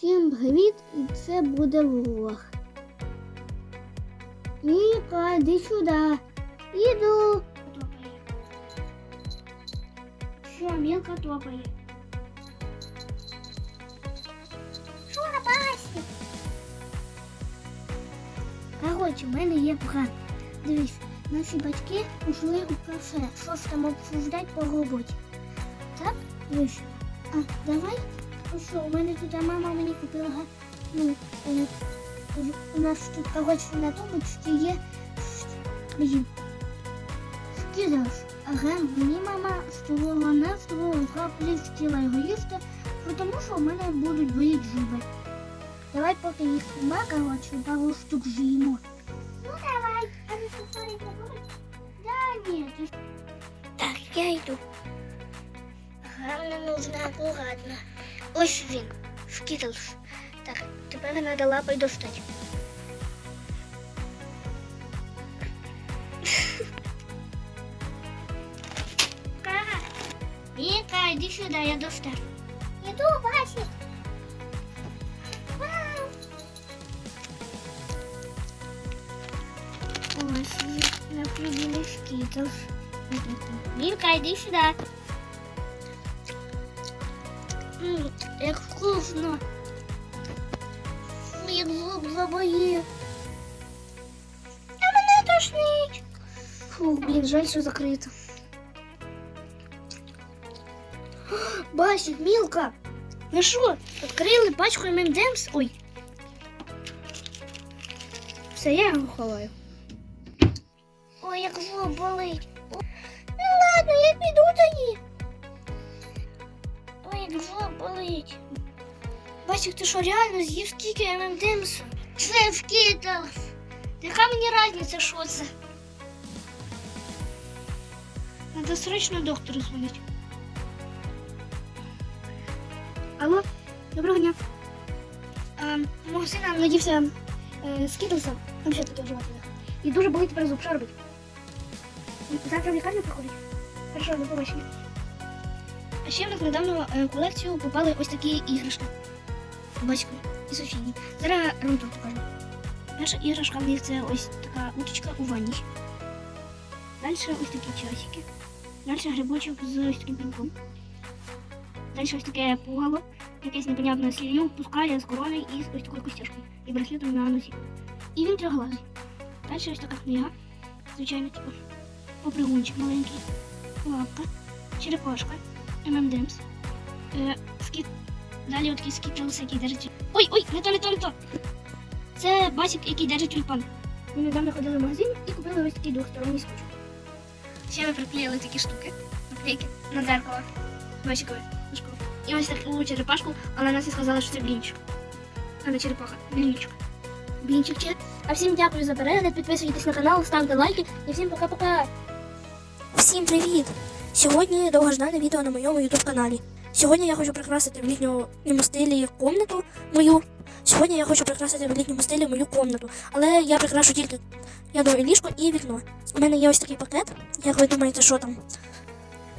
Всім привіт! І це буде влог. Міка, йди сюди. Іду. топає. Що, мілка топає. Що на пасі? Коротше, в мене є план. Дивись, наші батьки ушли у кафе. Щось там обсуждать по роботі. Так? Дивись. А, давай. Ну що, у мене тут мама мені купила. Ну, е, у нас тут, коротше, на тумбочці є. Блін. Скидалось. Ага, мені мама створила не створила краплі хотіла його їсти, тому що в мене будуть боліти зуби. Давай поки їх нема, коротше, пару штук з'їмо. Ну давай, а ви що sorry, не Да, ні, Так, я йду. Гарно нужно акуратно. Ось він, Скітлс. Так, тепер треба лапою достати. Кара, Віка, іди сюди, я достав. Іду, Васі. ось на прибіли скітлс. Вілка, йди сюди. Як вкусно. Як зуб забоїв. А мене тошнить. Фу, блін, жаль, що закрито. Басик, Мілка, Ну що, відкрили пачку ММДМС? Ой. все, я його ховаю. Ой, як зуб болить. Ну ладно, я піду тоді. Ой, болить. Басик, ти що реально з'їв скільки ММДМСу? Це Скітлс. Яка мені різниця, що це? Надо срочно доктору дзвонити. Алло, доброго дня. А, мого сина надівся е, скидлсом, там ще таке вживати. І дуже болить тепер зуб, що робить? Завтра в лікарню приходить? Хорошо, до побачення. Ще в нас недавно е, в колекцію попали ось такі іграшки. Батько і Софії. Зараз рунтур покажу. Перша іграшка в них це ось така уточка у ванні. Далі ось такі часики. Далі грибочок з ось таким пінком. Далі ось таке пугало, якесь непонятне слію, пускає з короною і з ось такою костяшкою. І браслетом на носі. І він трьохглазий. Далі ось така книга. Звичайно, типу. Попригунчик маленький. Лапка. Черепашка. ММДМС. Е, скіт. Далі от такий скітлс, який держить. Ой, ой, не то, не то, не то. Це басик, який держить тюльпан. Ми недавно ходили в магазин і купили ось такий двохсторонній скотч. Ще ми приклеїли такі штуки, наклейки на дзеркало. Машкові. І ось таку черепашку, але нас і сказали, що це блінчик. А не черепаха, блінчик. Блінчик чи. А всім дякую за перегляд, підписуйтесь на канал, ставте лайки і всім пока-пока. Всім привіт! Сьогодні довгождане відео на моєму YouTube каналі. Сьогодні я хочу прикрасити в літньому стилі комнату мою. Сьогодні я хочу прикрасити в літньому стилі мою комнату, але я прикрашу тільки я думаю, ліжко і вікно. У мене є ось такий пакет. Як ви думаєте, що там?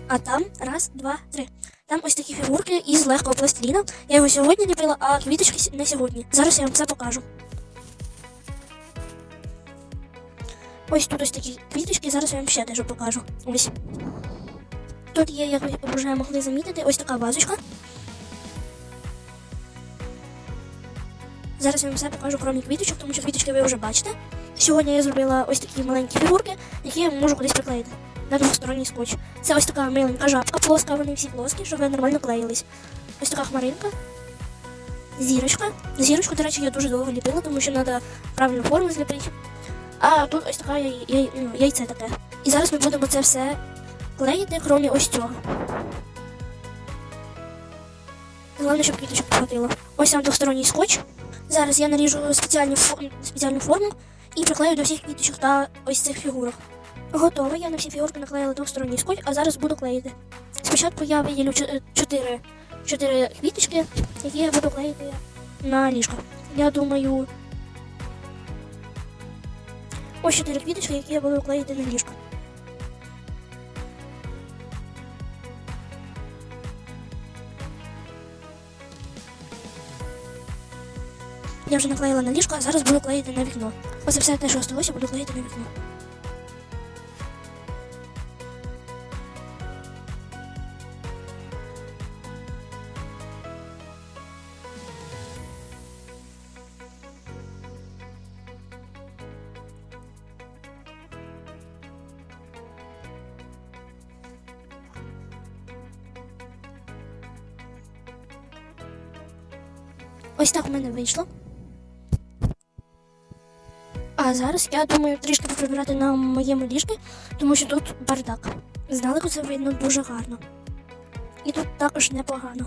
А там раз, два, три. Там ось такі фігурки із легкого пластиліна. Я його сьогодні ліпила, а квіточки не сьогодні. Зараз я вам це покажу. Ось тут ось такі квіточки, зараз я вам ще дещо покажу. Ось. Тут є, як ви вже могли замітити, ось така вазочка. Зараз я вам все покажу, крім квіточок, тому що квіточки ви вже бачите. Сьогодні я зробила ось такі маленькі фігурки, які я можу кудись приклеїти на двосторонній скотч. Це ось така миленька жабка плоска, вони всі плоскі, щоб вони нормально клеїлись. Ось така хмаринка. Зірочка. Зірочку, до речі, я дуже довго ліпила, тому що треба правильну форму зліпити. А тут ось така яй- яй- ну, яйце таке. І зараз ми будемо це все клеїти, крім ось цього. Головне, щоб квіточок хватило. Ось там двосторонній скотч. Зараз я наріжу спеціальну, спеціальну форму і приклею до всіх квіточок та ось цих фігурок. Готово, я на всі фігурки наклеїла двосторонній скотч, а зараз буду клеїти. Спочатку я виділю чо- е, чотири, чотири квіточки, які я буду клеїти на ліжко. Я думаю. Ось чотири квіточки, які я буду клеїти на ліжко. Я вже наклеїла на ліжко, а зараз буду клеїти на вікно. Оце все те, що осталося, буду клеїти на вікно. Ось так у мене вийшло. А зараз я думаю трішки поприбирати на моєму ліжку, тому що тут бардак. Здалеку це видно дуже гарно. І тут також непогано.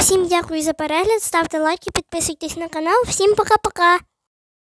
Всім дякую за перегляд, ставте лайки, підписуйтесь на канал. Всім пока-пока!